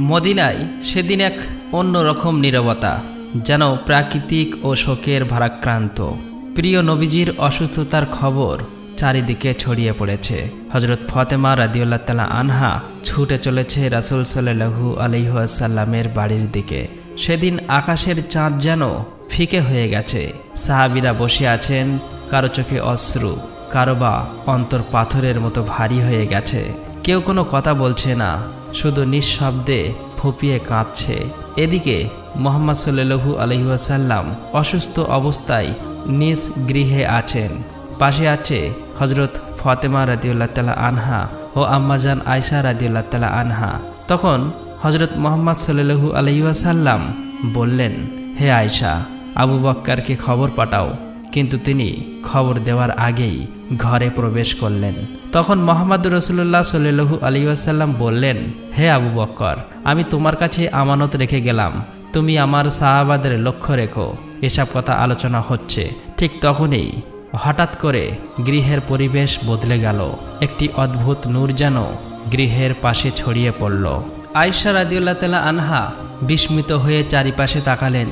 মদিনায় সেদিন এক অন্যরকম নীরবতা, যেন প্রাকৃতিক ও শোকের ভারাক্রান্ত। প্রিয় নবীজির অসুস্থতার খবর চারিদিকে ছড়িয়ে পড়েছে। হজরত ফতেমা রাদিউল্লাহ তালা আনহা ছুটে চলেছে রাসুল সাল্লাহু আলহিহাসাল্লামের বাড়ির দিকে। সেদিন আকাশের চাঁদ যেন ফিকে হয়ে গেছে। সাহাবিরা বসে আছেন, কারও চোখে অশ্রু, কারও বা অন্তর পাথরের মতো ভারী হয়ে গেছে। কেউ কোনো কথা বলছে না শুধু নিঃশব্দে ফুপিয়ে কাঁদছে এদিকে মোহাম্মদ সাল্লু আলহিহাসাল্লাম অসুস্থ অবস্থায় নিজ গৃহে আছেন। পাশে আছে হজরত ফতেমা রাদিউল্লাহ তালা আনহা ও আম্মাজান আয়সা রাদিউল্লাহ তালা আনহা। তখন হজরত মোহাম্মদ সাল্লু আলহিহাসাল্লাম বললেন, হে আয়সা আবু বক্কারকে খবর পাঠাও। কিন্তু তিনি খবর দেওয়ার আগেই ঘরে প্রবেশ করলেন। তখন মোহাম্মদ রসুল্লাহ সাল্লু আলী আসাল্লাম বললেন, হে আবু বক্কর, আমি তোমার কাছে আমানত রেখে গেলাম। তুমি আমার সাহাবাদের লক্ষ্য রেখো। এসব কথা আলোচনা হচ্ছে। ঠিক তখনই হঠাৎ করে গৃহের পরিবেশ বদলে গেল। একটি অদ্ভুত নূর যেন গৃহের পাশে ছড়িয়ে পড়ল। আয়সা রাদিউল্লাহ তালা আনহা বিস্মিত হয়ে চারিপাশে তাকালেন।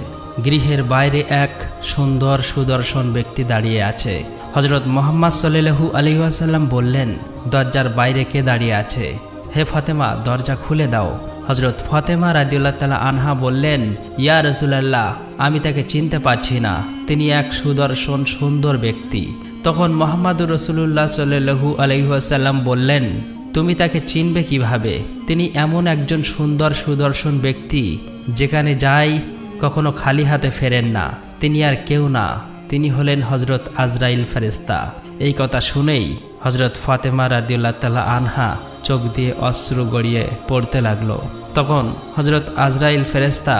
গৃহের বাইরে এক সুন্দর সুদর্শন ব্যক্তি দাঁড়িয়ে আছে। হজরত মোহাম্মদ সাল্লু আলিহাসাল্লাম বললেন, দরজার বাইরে কে দাঁড়িয়ে আছে? হে ফতেমা, দরজা খুলে দাও। হজরত ফতেমা রাদিউল্লাহ তালা আনহা বললেন, ইয়া রসুলাল্লাহ, আমি তাকে চিনতে পারছি না। তিনি এক সুদর্শন সুন্দর ব্যক্তি। তখন মোহাম্মদুর রসুল্লাহ সাল্লু আলহিহাসাল্লাম বললেন, তুমি তাকে চিনবে কীভাবে? তিনি এমন একজন সুন্দর সুদর্শন ব্যক্তি, যেখানে যাই কখনো খালি হাতে ফেরেন না। তিনি আর কেউ না। তিনি হলেন হজরত আজরাইল ফেরেস্তা এই কথা শুনেই হজরত ফাতেমা রাদিউল্লাহ তালা আনহা চোখ দিয়ে অশ্রু গড়িয়ে পড়তে লাগল। তখন হজরত আজরাইল ফেরেস্তা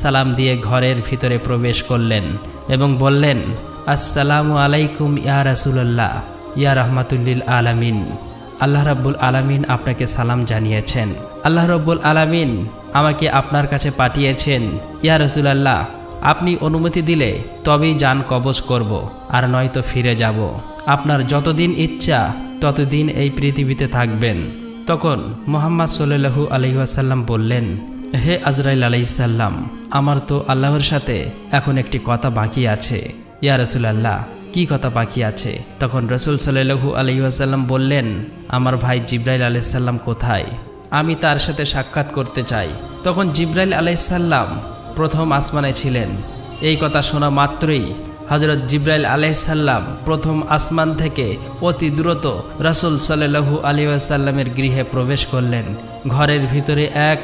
সালাম দিয়ে ঘরের ভিতরে প্রবেশ করলেন এবং বললেন, আসসালামু আলাইকুম ইয়া রাসুলাল্লাহ, ইয়া রহমাতুল্লিল আলামিন। আল্লাহ রাব্বুল আলামিন আপনাকে সালাম জানিয়েছেন। আল্লাহ রব্বুল আলামিন আমাকে আপনার কাছে পাঠিয়েছেন, ইয়া রসুলাল্লাহ আপনি অনুমতি দিলে তবেই যান কবজ করব, আর নয়তো ফিরে যাব। আপনার যতদিন ইচ্ছা, ততদিন এই পৃথিবীতে থাকবেন। তখন মোহাম্মদ সাল্লু আলহিহাসাল্লাম বললেন, হে আজরাইল আলাইসাল্লাম আমার তো আল্লাহর সাথে এখন একটি কথা বাকি আছে। ইয়া রসুলাল্লাহ, কি কথা বাকি আছে? তখন রসুল সাল্লু আলহিহাসাল্লাম বললেন, আমার ভাই জিব্রাইল আলাইসাল্লাম কোথায়? আমি তার সাথে সাক্ষাৎ করতে চাই। তখন জিব্রাইল আলাইসাল্লাম প্রথম আসমানে ছিলেন। এই কথা শোনা মাত্রই হজরত জিব্রাইল আলাইসাল্লাম প্রথম আসমান থেকে অতি দ্রুত রাসুল সাল্লু আলী আসাল্লামের গৃহে প্রবেশ করলেন। ঘরের ভিতরে এক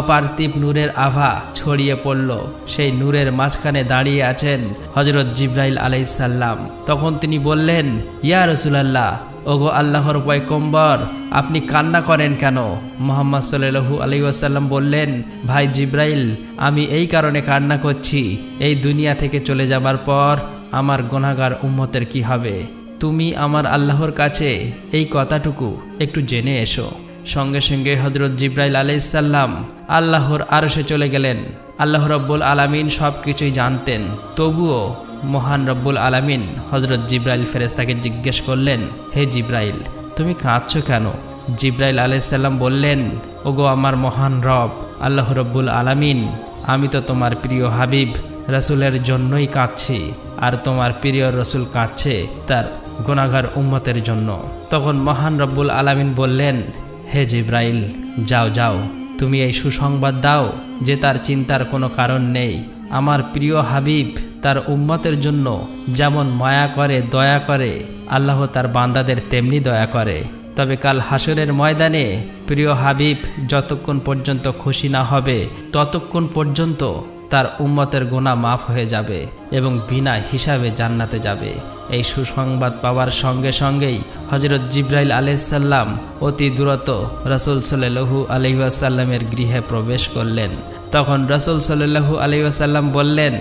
অপার্থিব নূরের আভা ছড়িয়ে পড়ল। সেই নূরের মাঝখানে দাঁড়িয়ে আছেন হজরত জিব্রাইল আলাইসাল্লাম তখন তিনি বললেন, ইয়া রসুলাল্লাহ ওগো আল্লাহর পয়কম্বর আপনি কান্না করেন কেন? মোহাম্মদ সাল্লু আলী আসাল্লাম বললেন, ভাই জিব্রাইল, আমি এই কারণে কান্না করছি, এই দুনিয়া থেকে চলে যাবার পর আমার গোনাগার উম্মতের কি হবে? তুমি আমার আল্লাহর কাছে এই কথাটুকু একটু জেনে এসো। সঙ্গে সঙ্গে হজরত জিব্রাইল আলাইসাল্লাম আল্লাহর আরশে চলে গেলেন। আল্লাহ রব্বুল আলামিন সব কিছুই জানতেন। তবুও মহান রব্বুল আলামিন হজরত জিব্রাইল ফেরেস্তাকে জিজ্ঞেস করলেন, হে জিব্রাইল, তুমি কাঁদছ কেন? জিব্রাইল আলাইসাল্লাম বললেন, ওগো আমার মহান রব, আল্লাহ রব্বুল আলামিন, আমি তো তোমার প্রিয় হাবিব, রসুলের জন্যই কাঁদছি, আর তোমার প্রিয় রসুল কাঁদছে তার গুণাগার উম্মতের জন্য। তখন মহান রব্বুল আলামিন বললেন, হে জিব্রাইল, যাও যাও, তুমি এই সুসংবাদ দাও যে তার চিন্তার কোনো কারণ নেই। আমার প্রিয় হাবিব তার উম্মতের জন্য যেমন মায়া করে, দয়া করে, আল্লাহ তার বান্দাদের তেমনি দয়া করে। তবে কাল হাসরের ময়দানে প্রিয় হাবিব যতক্ষণ পর্যন্ত খুশি না হবে, ততক্ষণ পর্যন্ত তার উম্মতের গোনা মাফ হয়ে যাবে এবং বিনা হিসাবে জান্নাতে যাবে। এই সুসংবাদ পাওয়ার সঙ্গে সঙ্গেই হজরত জিব্রাইল আলাইসাল্লাম অতি দূরত রসুল সাল্লু আলহিউসাল্লামের গৃহে প্রবেশ করলেন। তখন রসুল সাল্লু আলহিউসাল্লাম বললেন,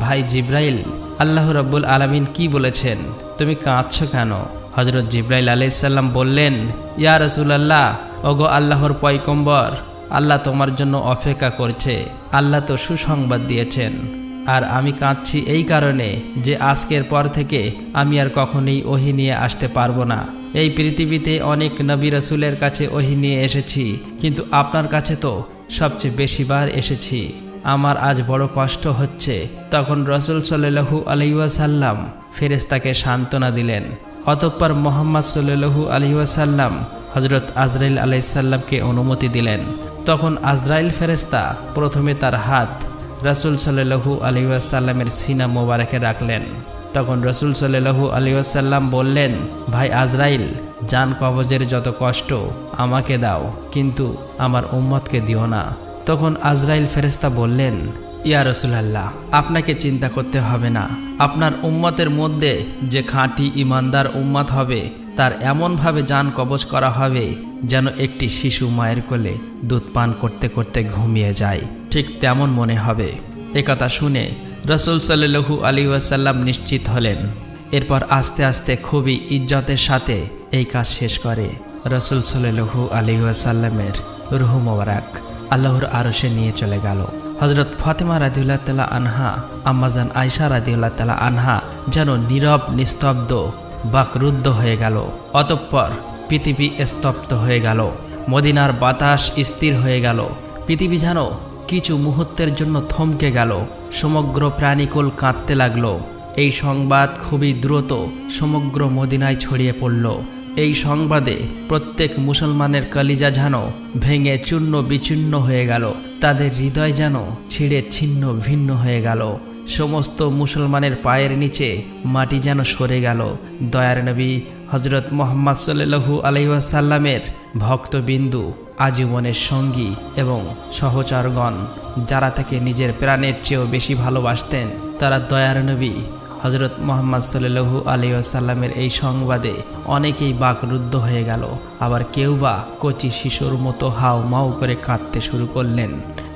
ভাই জিব্রাইল, আল্লাহ রব্বুল আলমিন কি বলেছেন? তুমি কাঁদছ কেন? হজরত জিব্রাইল আলাইসাল্লাম বললেন, ইয়া রসুল আল্লাহ ওগো আল্লাহর পয়কম্বর আল্লাহ তোমার জন্য অপেক্ষা করছে। আল্লাহ তো সুসংবাদ দিয়েছেন। আর আমি কাঁদছি এই কারণে যে আজকের পর থেকে আমি আর কখনোই ওহি নিয়ে আসতে পারব না। এই পৃথিবীতে অনেক নবী রসুলের কাছে ওহি নিয়ে এসেছি, কিন্তু আপনার কাছে তো সবচেয়ে বেশিবার এসেছি। আমার আজ বড় কষ্ট হচ্ছে, তখন রসুল সাল্লু আলহিউসাল্লাম ফেরেস্তাকে সান্ত্বনা দিলেন। অতঃপর মোহাম্মদ সাল্লু আলহিউসাল্লাম হজরত আজরাইল আলাইসাল্লামকে অনুমতি দিলেন। তখন আজরাইল ফেরেস্তা প্রথমে তার হাত রসুল সাল্লু আলহিউসাল্লামের সিনা মোবারকে রাখলেন। তখন রসুল সাল্লু আলিউসাল্লাম বললেন, ভাই আজরাইল, যান কবজের যত কষ্ট, আমাকে দাও, কিন্তু আমার উম্মতকে দিও না। তখন আজরাইল ফেরেস্তা বললেন, ইয়া রসুলাল্লাহ, আপনাকে চিন্তা করতে হবে না। আপনার উম্মতের মধ্যে যে খাঁটি ইমানদার উম্মত হবে, তার এমনভাবে যান কবজ করা হবে যেন একটি শিশু মায়ের কোলে দুধ পান করতে করতে ঘুমিয়ে যায়। ঠিক তেমন মনে হবে। একথা শুনে রসুল সাল্লু আলী ওয়াসাল্লাম নিশ্চিত হলেন। এরপর আস্তে আস্তে খুবই ইজ্জতের সাথে এই কাজ শেষ করে। রসুল সাল্লু আলী ওয়াসাল্লামের রুহু মোবারক আল্লাহর আরশে নিয়ে চলে গেল। হজরত ফাতেমা রাদিউল্লাহ তালা আনহা আম্মাজান আয়সা রাদিউল্লাহ তালা আনহা যেন নীরব, নিস্তব্ধ, বাকরুদ্ধ হয়ে গেল। অতঃপর পৃথিবী স্তব্ধ হয়ে গেল। মদিনার বাতাস স্থির হয়ে গেল। পৃথিবী যেন কিছু মুহূর্তের জন্য থমকে গেল। সমগ্র প্রাণীকুল কাঁদতে লাগল। এই সংবাদ খুবই দ্রুত সমগ্র মদিনায় ছড়িয়ে পড়ল। এই সংবাদে প্রত্যেক মুসলমানের কলিজা যেন ভেঙে চূর্ণ বিচূর্ণ হয়ে গেল। তাদের হৃদয় যেন ছিঁড়ে ছিন্ন ভিন্ন হয়ে গেল। সমস্ত মুসলমানের পায়ের নিচে মাটি যেন সরে গেল। দয়ার নবী হজরত মোহাম্মদ সাল্লু আলহিসাল্লামের ভক্তবিন্দু, আজীবনের সঙ্গী এবং সহচরগণ, যারা তাকে নিজের প্রাণের চেয়েও বেশি ভালোবাসতেন, তারা দয়ার নবী হজরত মোহাম্মদ সাল্লু আলিয়াসাল্লামের এই সংবাদে অনেকেই বাকরুদ্ধ হয়ে গেল। আবার কেউ বা কচি শিশুর মতো হাও মাও করে কাঁদতে শুরু করলেন।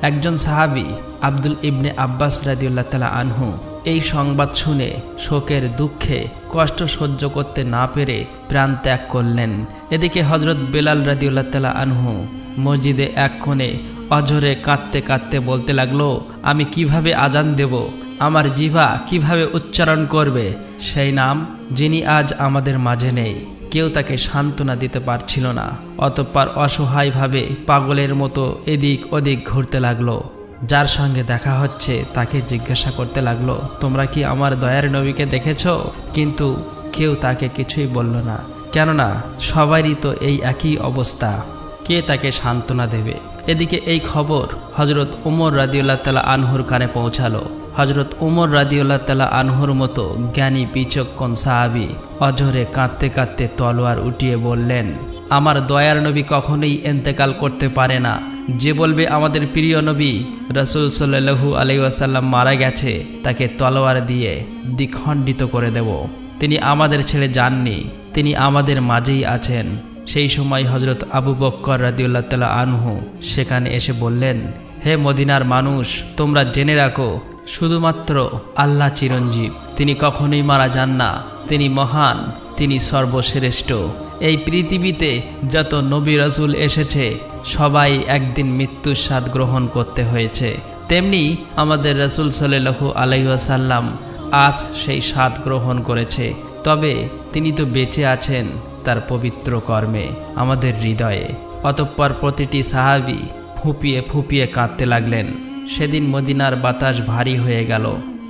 একজন সাহাবি আব্দুল ইবনে আব্বাস রাদিউল্লাহ তালা আনহু এই সংবাদ শুনে শোকের দুঃখে কষ্ট সহ্য করতে না পেরে প্রাণ ত্যাগ করলেন। এদিকে হজরত বেলাল রাদিউল্লাহ তালা আনহু মসজিদে এক কোণে অঝরে কাঁদতে কাঁদতে বলতে লাগল, আমি কীভাবে আজান দেব? আমার জিভা কীভাবে উচ্চারণ করবে? সেই নাম যিনি আজ আমাদের মাঝে নেই। কেউ তাকে সান্ত্বনা দিতে পারছিল না। অতঃপর অসহায়ভাবে পাগলের মতো এদিক ওদিক ঘুরতে লাগল। যার সঙ্গে দেখা হচ্ছে, তাকে জিজ্ঞাসা করতে লাগল, তোমরা কি আমার দয়ার নবীকে দেখেছ? কিন্তু কেউ তাকে কিছুই বলল না। কেননা, সবারই তো এই একই অবস্থা। কে তাকে সান্ত্বনা দেবে? এদিকে এই খবর হজরত উমর রাদিউল্লাহ তালা আনহুর কানে পৌঁছালো। হজরত উমর রাদিউল্লাহ তালা আনহুর মতো জ্ঞানী, বিচক্ষণ সাহাবি অঝরে কাঁদতে কাঁদতে তলোয়ার উঠিয়ে বললেন, আমার দয়ার নবী কখনোই এন্তেকাল করতে পারে না। যে বলবে আমাদের প্রিয় নবী রসুল সাল্লু আলাইসাল্লাম মারা গেছে, তাকে তলোয়ার দিয়ে দ্বিখণ্ডিত করে দেব। তিনি আমাদের ছেড়ে যাননি তিনি আমাদের মাঝেই আছেন। সেই সময় হজরত আবু বক্কর রাদিউল্লাহ তালা আনহু সেখানে এসে বললেন, হে মদিনার মানুষ, তোমরা জেনে রাখো, শুধুমাত্র আল্লাহ চিরঞ্জীব। তিনি কখনোই মারা যান না, তিনি মহান, তিনি সর্বশ্রেষ্ঠ। এই পৃথিবীতে যত নবী রসুল এসেছে সবাই একদিন মৃত্যুর স্বাদ গ্রহণ করতে হয়েছে। তেমনি আমাদের রসুল সাল্লু আলাইসাল্লাম আজ সেই স্বাদ গ্রহণ করেছে। তবে তিনি তো বেঁচে আছেন তার পবিত্র কর্মে, আমাদের হৃদয়ে। অতঃপর প্রতিটি সাহাবি ফুপিয়ে ফুপিয়ে কাঁদতে লাগলেন। সেদিন মদিনার বাতাস ভারী হয়ে গেল।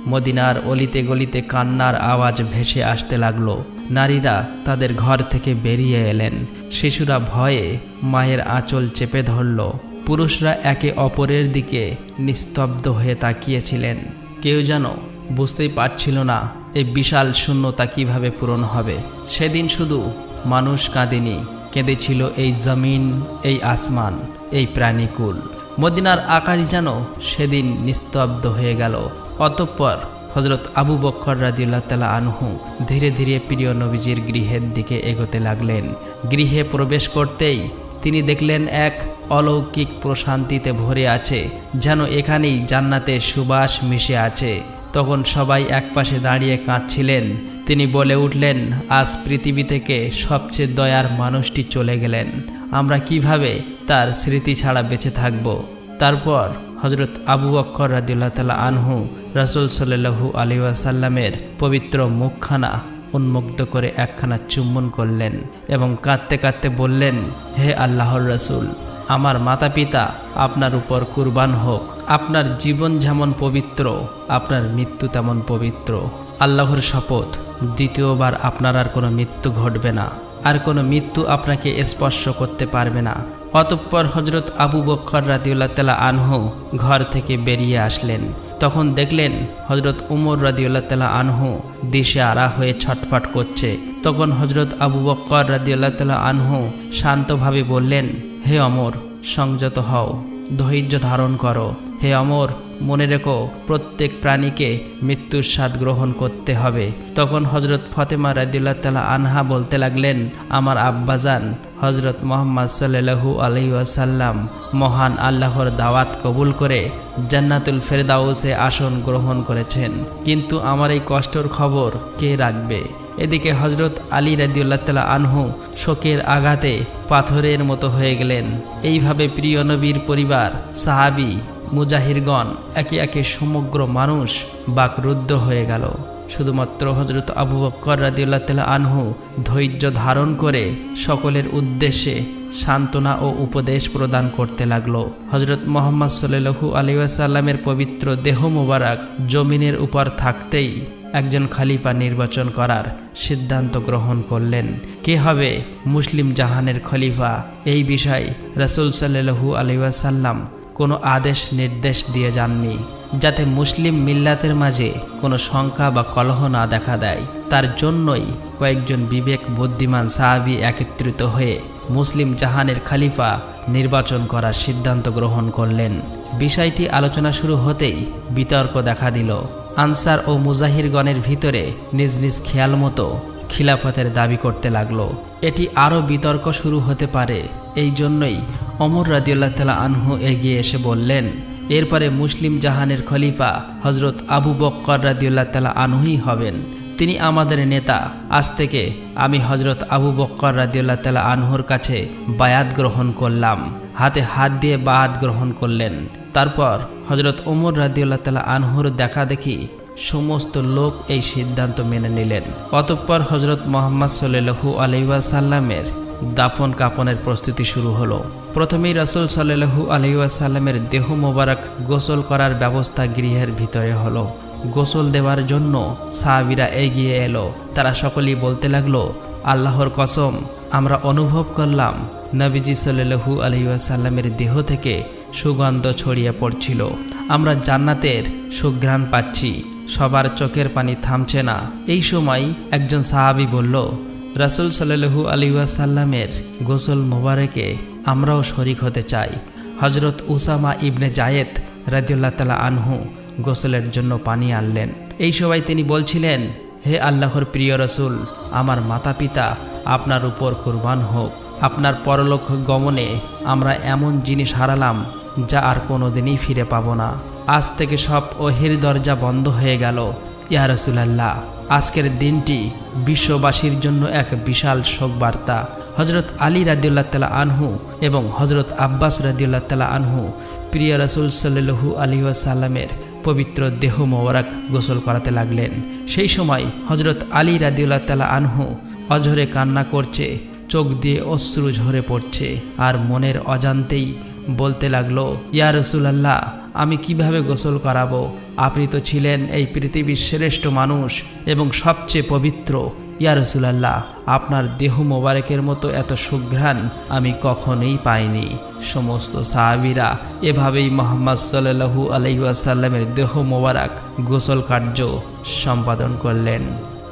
মদিনার অলিতে গলিতে কান্নার আওয়াজ ভেসে আসতে লাগল। নারীরা তাদের ঘর থেকে বেরিয়ে এলেন। শিশুরা ভয়ে মায়ের আঁচল চেপে ধরল। পুরুষরা একে অপরের দিকে নিস্তব্ধ হয়ে তাকিয়েছিলেন। কেউ যেন বুঝতেই পারছিল না, এই বিশাল শূন্যতা কীভাবে পূরণ হবে। সেদিন শুধু মানুষ কাঁদেনি, কেঁদেছিল এই জমিন, এই আসমান, এই প্রাণীকুল। মদিনার আকাশ যেন সেদিন নিস্তব্ধ হয়ে গেল। অতঃপর হজরত আবু বক্কর রাদিউল্লাহ তালা আনহু ধীরে ধীরে প্রিয় নবীজির গৃহের দিকে এগোতে লাগলেন। গৃহে প্রবেশ করতেই তিনি দেখলেন এক অলৌকিক প্রশান্তিতে ভরে আছে, যেন এখানেই জান্নাতে সুবাস মিশে আছে। তখন সবাই একপাশে দাঁড়িয়ে কাঁদছিলেন। তিনি বলে উঠলেন, আজ পৃথিবী থেকে সবচেয়ে দয়ার মানুষটি চলে গেলেন। আমরা কীভাবে তার স্মৃতি ছাড়া বেঁচে থাকব? তারপর হজরত আবু বক্কর রাদিউল্লাহ তালা আনহু রসুল সাল্লু আলী ওয়াসাল্লামের পবিত্র মুখখানা উন্মুক্ত করে একখানা চুম্বন করলেন এবং কাঁদতে কাঁদতে বললেন, হে আল্লাহর রসুল, আমার মাতা পিতা আপনার উপর কুরবান হোক। আপনার জীবন যেমন পবিত্র, আপনার মৃত্যু তেমন পবিত্র। আল্লাহর শপথ, দ্বিতীয়বার আপনার আর কোনো মৃত্যু ঘটবে না। আর কোনো মৃত্যু আপনাকে স্পর্শ করতে পারবে না। অতঃপর হজরত আবু বক্কর রাদিউল্লাহ তালা আনহু ঘর থেকে বেরিয়ে আসলেন। তখন দেখলেন হজরত উমর রাদিউল্লাহ তালা আনহু দিশে আড়া হয়ে ছটফট করছে। তখন হজরত আবু বক্কর রাদিউল্লা তালা আনহু শান্তভাবে বললেন, হে অমর, সংযত হও, ধৈর্য ধারণ করো। হে অমর, মনে রেখো, প্রত্যেক প্রাণীকে মৃত্যুর স্বাদ গ্রহণ করতে হবে। তখন হজরত ফতেমা রাদিউল্লাহ তালা আনহা বলতে লাগলেন, আমার আব্বাজান হজরত মোহাম্মদ সাল্লু আলহি আসাল্লাম মহান আল্লাহর দাওয়াত কবুল করে জান্নাতুল ফেরদাউসে আসন গ্রহণ করেছেন। কিন্তু আমার এই কষ্টর খবর কে রাখবে? এদিকে হজরত আলী রাদিউল্লাহ তালা আনহু শোকের আঘাতে পাথরের মতো হয়ে গেলেন। এইভাবে প্রিয় নবীর পরিবার, সাহাবি, মুজাহিরগণ, একে একে সমগ্র মানুষ বাকরুদ্ধ হয়ে গেল। শুধুমাত্র হজরত আবু বক্কর রাদিউল্লাহ তালা আনহু ধৈর্য ধারণ করে সকলের উদ্দেশ্যে সান্ত্বনা ও উপদেশ প্রদান করতে লাগল। হজরত মোহাম্মদ সাল্লু আলিউসাল্লামের পবিত্র দেহ মোবারক জমিনের উপর থাকতেই একজন খালিফা নির্বাচন করার সিদ্ধান্ত গ্রহণ করলেন। কে হবে মুসলিম জাহানের খলিফা? এই বিষয়ে রসুল সাল্লু আলিউসাল্লাম কোনো আদেশ নির্দেশ দিয়ে যাননি। যাতে মুসলিম মিল্লাতের মাঝে কোনো শঙ্কা বা কলহ না দেখা দেয়। তার জন্যই কয়েকজন বিবেক বুদ্ধিমান সাহাবি একত্রিত হয়ে মুসলিম জাহানের খালিফা নির্বাচন করার সিদ্ধান্ত গ্রহণ করলেন। বিষয়টি আলোচনা শুরু হতেই বিতর্ক দেখা দিল। আনসার ও মুজাহিরগণের ভিতরে নিজ নিজ খেয়াল মতো খিলাফতের দাবি করতে লাগল। এটি আরও বিতর্ক শুরু হতে পারে। এই জন্যই অমর রাদিউল্লাহ তালা আনহু এগিয়ে এসে বললেন এরপরে মুসলিম জাহানের খলিফা হজরত আবু বক্কর রাদিউল্লাহ তালা আনহুই হবেন। তিনি আমাদের নেতা। আজ থেকে আমি হজরত আবু বক্কর রাদিউল্লাহ তালা আনহুর কাছে বায়াত গ্রহণ করলাম। হাতে হাত দিয়ে বায়াত গ্রহণ করলেন। তারপর হজরত ওমর রাদিউল্লাহ তালা আনহুর দেখা দেখি সমস্ত লোক এই সিদ্ধান্ত মেনে নিলেন। অতঃপর হজরত মোহাম্মদ সাল্লু আলহাসাল্লামের দাফন কাপনের প্রস্তুতি শুরু হলো। প্রথমেই রসুল সাল্লু আলহাসাল্লামের দেহ মোবারক গোসল করার ব্যবস্থা গৃহের ভিতরে হলো। গোসল দেওয়ার জন্য সাহাবিরা এগিয়ে এলো। তারা সকলেই বলতে লাগল, আল্লাহর কসম, আমরা অনুভব করলাম নবীজি সাল্লু আলহিউসাল্লামের দেহ থেকে সুগন্ধ ছড়িয়ে পড়ছিল। আমরা জান্নাতের সুঘ্রাণ পাচ্ছি, সবার চোখের পানি থামছে না। এই সময় একজন সাহাবি বলল রাসুল সাল্লু আলিউসাল্লামের গোসল মোবারকে আমরাও শরিক হতে চাই। হজরত উসামা ইবনে জায়েদ রাদিউল্লাহ তালা আনহু গোসলের জন্য পানি আনলেন। এই সময় তিনি বলছিলেন, হে আল্লাহর প্রিয় রসুল, আমার মাতা পিতা আপনার উপর কুরবান হোক। আপনার পরলোক গমনে আমরা এমন জিনিস হারালাম যা আর কোনো দিনই ফিরে পাব না। আজ থেকে সব ওহির দরজা বন্ধ হয়ে গেল। ইয়া রসুলাল্লাহ। আজকের দিনটি বিশ্ববাসীর জন্য এক বিশাল শোক বার্তা হজরত আলী রাদিউল্লাহ তালা আনহু এবং হজরত আব্বাস রাদিউল্লাহ তালা আনহু প্রিয় রসুল সাল্লু আলী সাল্লামের পবিত্র দেহ মোবারক গোসল করাতে লাগলেন। সেই সময় হজরত আলী রাদিউল্লাহ তালা আনহু অঝরে কান্না করছে, চোখ দিয়ে অশ্রু ঝরে পড়ছে আর মনের অজান্তেই বলতে লাগল, ইয়া রসুলাল্লাহ, আমি কীভাবে গোসল করাবো? আপনি তো ছিলেন এই পৃথিবীর শ্রেষ্ঠ মানুষ এবং সবচেয়ে পবিত্র। ইয়া রসুলাল্লাহ, আপনার দেহ মোবারকের মতো এত সুঘ্রাণ আমি কখনোই পাইনি। সমস্ত সাহাবিরা এভাবেই মোহাম্মদ সাল্লু আলহিউসাল্লামের দেহ মোবারক, গোসল কার্য সম্পাদন করলেন।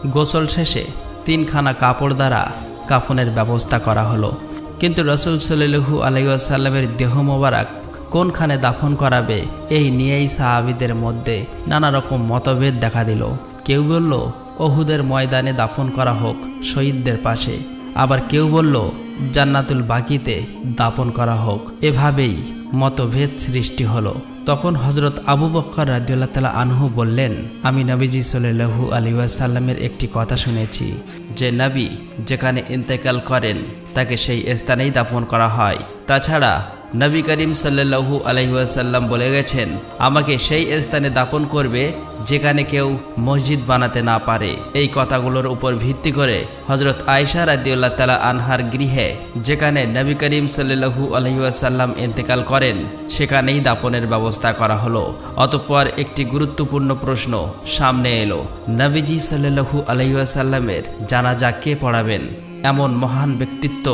গোসল শেষে তিনখানা কাপড় দ্বারা কাফনের ব্যবস্থা করা হলো। কিন্তু রসুল সাল্লু আলাইসাল্লামের দেহ মোবারক কোনখানে দাফন করাবে, এই নিয়েই সাহাবিদের মধ্যে নানা রকম মতভেদ দেখা দিল। কেউ বলল অহুদের ময়দানে দাফন করা হোক, শহীদদের পাশে। আবার কেউ বলল, জান্নাতুল বাকিতে দাপন করা হোক। এভাবেই মতভেদ সৃষ্টি হলো। তখন হজরত আবু বক্কর রাজিউল্লাহ তালা আনহু বললেন, আমি নবীজি সাল্লু আলী সাল্লামের একটি কথা শুনেছি। যে নবী যেখানে ইন্তেকাল করেন, তাকে সেই স্থানেই দাপন করা হয়। তাছাড়া নবী করিম সাল্লাহু আলহিহাসাল্লাম বলে গেছেন, আমাকে সেই স্থানে দাপন করবে যেখানে কেউ মসজিদ বানাতে না পারে। এই কথাগুলোর উপর ভিত্তি করে হজরত আয়সা রাদিউল্লাহ তালা আনহার গৃহে, যেখানে নবী করিম সাল্লু আলহিউসাল্লাম ইন্তেকাল করেন, সেখানেই দাপনের ব্যবস্থা করা হলো। অতঃপর একটি গুরুত্বপূর্ণ প্রশ্ন সামনে এলো, নবীজি সাল্লু আলহিউসাল্লামের জানাজা কে পড়াবেন? এমন মহান ব্যক্তিত্ব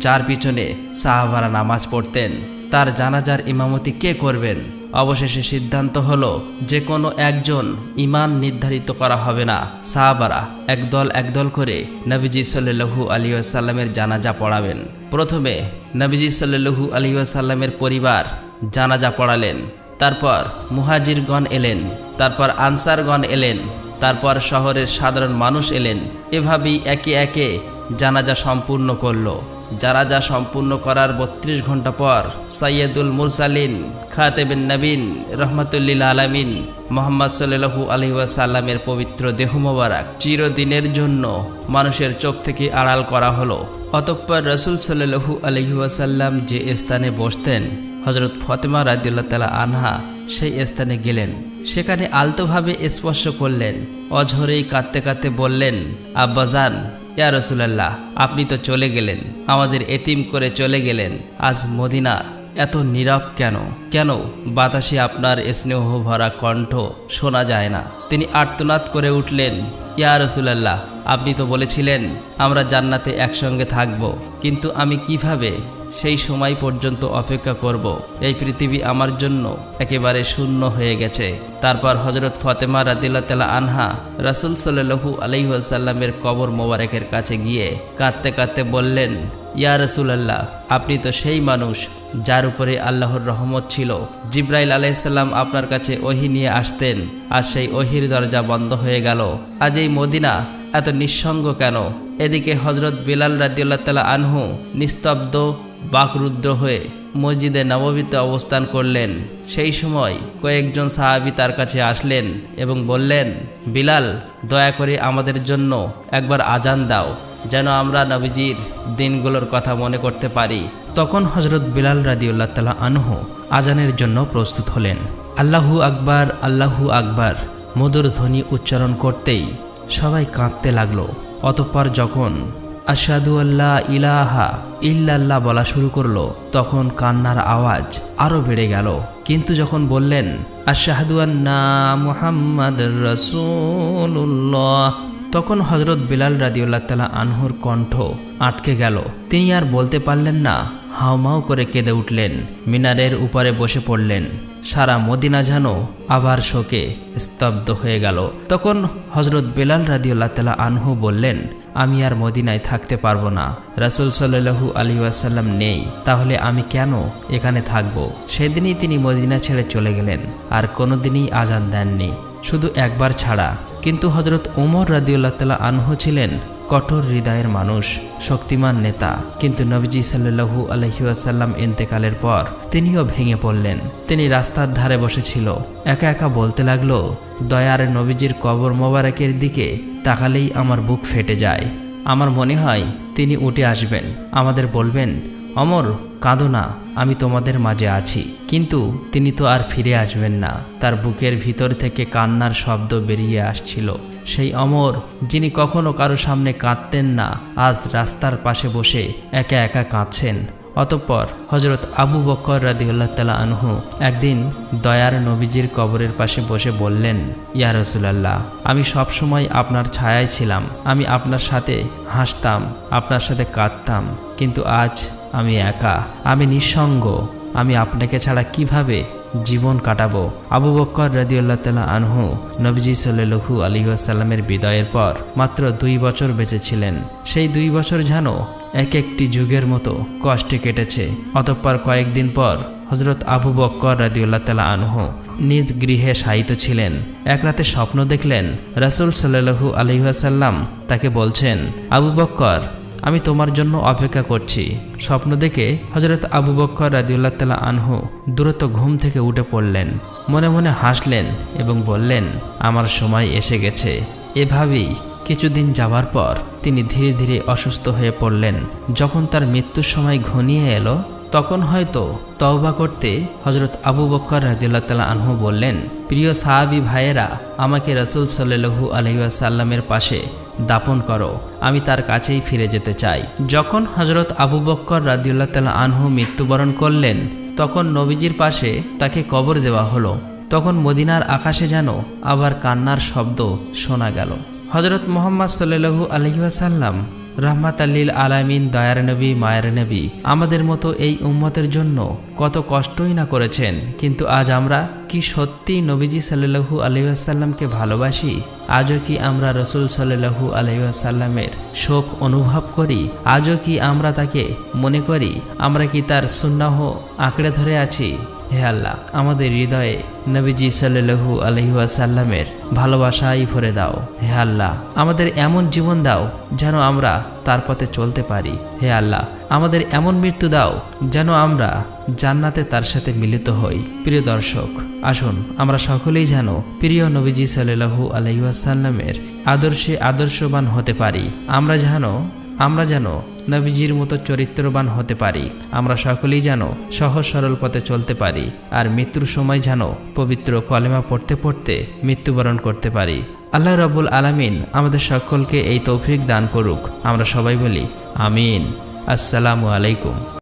যার পিছনে সাহাবারা নামাজ পড়তেন। তার জানাজার ইমামতি কে করবেন? অবশেষে সিদ্ধান্ত হলো যে কোনো একজন ইমান নির্ধারিত করা হবে না। সাহাবারা একদল একদল করে নবীজি সাল্লু আলী আসাল্লামের জানাজা পড়াবেন। প্রথমে নবীজি সাল্লু আলী আসাল্লামের পরিবার জানাজা পড়ালেন। তারপর মুহাজিরগণ এলেন, তারপর আনসারগণ এলেন, তারপর শহরের সাধারণ মানুষ এলেন। এভাবেই একে একে জানাজা সম্পূর্ণ করল। জানাজা সম্পূর্ণ করার বত্রিশ ঘণ্টা পর সৈয়দুল মুরসালিন খাতেবিন নবীন, রহমতুল্লিল আলমিন, মোহাম্মদ সাল্লু আলহিসাল্লামের পবিত্র দেহ মোবারক চিরদিনের জন্য মানুষের চোখ থেকে আড়াল করা হলো। অতঃপর রসুল সাল্লু আলহিউসাল্লাম যে স্থানে বসতেন হজরত ফতেমা রাদিউল্লাহ তালা আনহা সেই স্থানে গেলেন। সেখানে আলতোভাবে স্পর্শ করলেন। অঝরেই কাঁদতে কাঁদতে বললেন আব্বাজান ইয়া রসুলাল্লাহ, আপনি তো চলে গেলেন, আমাদের এতিম করে চলে গেলেন, আজ মদিনা এত নীরব কেন? কেন বাতাসে আপনার স্নেহ ভরা কণ্ঠ শোনা যায় না? তিনি আর্তনাদ করে উঠলেন, ইয়া রসুলাল্লাহ, আপনি তো বলেছিলেন, আমরা জান্নাতে একসঙ্গে থাকব, কিন্তু আমি কীভাবে সেই সময় পর্যন্ত অপেক্ষা করব। এই পৃথিবী আমার জন্য একেবারে শূন্য হয়ে গেছে। তারপর হজরত ফতেমা রাদিল্লা তালা আনহা রাসুল সাল্লু আলহিহাসাল্লামের কবর মোবারকের কাছে গিয়ে কাঁদতে কাঁদতে বললেন, ইয়া রসুলাল্লাহ, আপনি তো সেই মানুষ যার উপরে আল্লাহর রহমত ছিল। জিব্রাইল আলাইসাল্লাম আপনার কাছে ওহি নিয়ে আসতেন, আর সেই ওহির দরজা বন্ধ হয়ে গেল। আজ এই মদিনা এত নিঃসঙ্গ কেন? এদিকে হজরত বিলাল রাদিউল্লাহ তালা আনহু নিস্তব্ধ বাকরুদ্র হয়ে মসজিদে নববীতে অবস্থান করলেন। সেই সময় কয়েকজন সাহাবি তার কাছে আসলেন এবং বললেন, বিলাল, দয়া করে আমাদের জন্য একবার আজান দাও, যেন আমরা নবীজির দিনগুলোর কথা মনে করতে পারি। তখন হজরত বিলাল রাদিউল্লাহ তালা আনহু আজানের জন্য প্রস্তুত হলেন। আল্লাহু আকবার আল্লাহু আকবার, মধুর ধ্বনি উচ্চারণ করতেই সবাই কাঁদতে লাগল। অতঃপর যখন আসাদু আল্লাহ ইলাহা ইল্লাল্লাহ বলা শুরু করল, তখন কান্নার আওয়াজ আরও বেড়ে গেল। কিন্তু যখন বললেন আশাহাদু আন্না মুহাম্মদ রসুল্লাহ তখন হজরত বিলাল রাদিউল্লাহ তালা আনহুর কণ্ঠ আটকে গেল। তিনি আর বলতে পারলেন না, হাওমাও করে কেঁদে উঠলেন, মিনারের উপরে বসে পড়লেন। সারা মদিনা যেন আবার শোকে স্তব্ধ হয়ে গেল। তখন হজরত বেলাল রাদিউল্লাহ তালা আনহু বললেন আমি আর মদিনায় থাকতে পারব না। রাসুল সাল্লু আলী আসাল্লাম নেই। তাহলে আমি কেন এখানে থাকব? সেদিনই তিনি মদিনা ছেড়ে চলে গেলেন, আর কোনোদিনই আজান দেননি। শুধু একবার ছাড়া। কিন্তু হজরত ওমর রাদিউল্লাহ তালা আনহু ছিলেন কঠোর হৃদয়ের মানুষ, শক্তিমান নেতা। কিন্তু নবীজি সাল্লু আলহিউসাল্লাম ইন্তেকালের পর তিনিও ভেঙে পড়লেন। তিনি রাস্তার ধারে বসেছিল। একা একা বলতে লাগল, দয়ার নবীজির কবর মোবারকের দিকে তাকালেই আমার বুক ফেটে যায়। আমার মনে হয় তিনি উঠে আসবেন। আমাদের বলবেন, অমর, কাঁদো না, আমি তোমাদের মাঝে আছি। কিন্তু তিনি তো আর ফিরে আসবেন না। তার বুকের ভিতর থেকে কান্নার শব্দ বেরিয়ে আসছিল। সেই অমর, যিনি কখনো কারও সামনে কাঁদতেন না, আজ রাস্তার পাশে বসে একা একা কাঁদছেন। অতঃপর হজরত আবু বক্কর রাদিউল্লাহ তালা আনহু একদিন দয়ার নবীজির কবরের পাশে বসে বললেন, ইয়া রসুলাল্লাহ, আমি সবসময় আপনার ছায়ায় ছিলাম। আমি আপনার সাথে হাসতাম, আপনার সাথে কাঁদতাম, কিন্তু আজ আমি একা। আমি নিঃসঙ্গ। আমি আপনাকে ছাড়া কীভাবে জীবন কাটাবো। আবু বক্কর রাদিউল্লাহ তালা আনহু নবীজি সাল্লু আলী আসাল্লামের বিদায়ের পর মাত্র দুই বছর বেঁচেছিলেন সেই দুই বছর যেন এক একটি যুগের মতো কষ্টে কেটেছে। অতঃপর কয়েকদিন পর হজরত আবু বক্কর রাদিউল্লাহ তালা আনহু নিজ গৃহে শায়িত ছিলেন। এক রাতে স্বপ্ন দেখলেন রাসুল সাল্লু আলহিহাসাল্লাম তাকে বলছেন, আবু বক্কর আমি তোমার জন্য অপেক্ষা করছি। স্বপ্ন দেখে হজরত আবু বক্কর রাদিউল্লাহ তালা আনহু দ্রুত ঘুম থেকে উঠে পড়লেন। মনে মনে হাসলেন এবং বললেন, আমার সময় এসে গেছে। এভাবেই কিছুদিন যাওয়ার পর তিনি ধীরে ধীরে অসুস্থ হয়ে পড়লেন। যখন তার মৃত্যুর সময় ঘনিয়ে এলো, তখন হয়তো তওবা করতে হজরত আবু বক্কর রাদিল্লা তালা আনহু বললেন প্রিয় সাহাবি ভাইয়েরা, আমাকে রসুল সাল্লু আলহিসাল্লামের পাশে দাপন করো, আমি তার কাছেই ফিরে যেতে চাই। যখন হজরত আবু বক্কর রাদিউল্লাহ তালা আনহু মৃত্যুবরণ করলেন, তখন নবীজির পাশে তাকে কবর দেওয়া হলো। তখন মদিনার আকাশে যেন আবার কান্নার শব্দ শোনা গেল। হজরত মোহাম্মদ সাল্লু আলহিহাসাল্লাম রহমাত আল্লিল আলামিন, দয়ার নবী, মায়ের নবী, আমাদের মতো এই উম্মতের জন্য কত কষ্টই না করেছেন। কিন্তু আজ আমরা কি সত্যি নবীজি সাল্লু আলহিহাসাল্লামকে ভালোবাসি? আজও কি আমরা রসুল সাল্লু আলহিহাসাল্লামের শোক অনুভব করি? আজও কি আমরা তাকে মনে করি? আমরা কি তার সুন্নাহ আঁকড়ে ধরে আছি? হে আল্লাহ, আমাদের হৃদয়ে নবীজি সাল্লু আলহিহাসাল্লামের ভালোবাসাই ভরে দাও। হে আল্লাহ, আমাদের এমন জীবন দাও যেন আমরা তার পথে চলতে পারি। হে আল্লাহ, আমাদের এমন মৃত্যু দাও যেন আমরা জান্নাতে তার সাথে মিলিত হই। প্রিয় দর্শক, আসুন আমরা সকলেই যেন প্রিয় নবীজি সাল্লু আলহিহাসাল্লামের আদর্শে আদর্শবান হতে পারি। আমরা যেন আমরা যেন নবীজির মতো চরিত্রবান হতে পারি। আমরা সকলেই যেন সহজ সরল পথে চলতে পারি আর মৃত্যুর সময় যেন পবিত্র কলেমা পড়তে পড়তে মৃত্যুবরণ করতে পারি। আল্লাহ রাবুল আলামিন আমাদের সকলকে এই তৌফিক দান করুক। আমরা সবাই বলি, আমিন। আসসালামু আলাইকুম।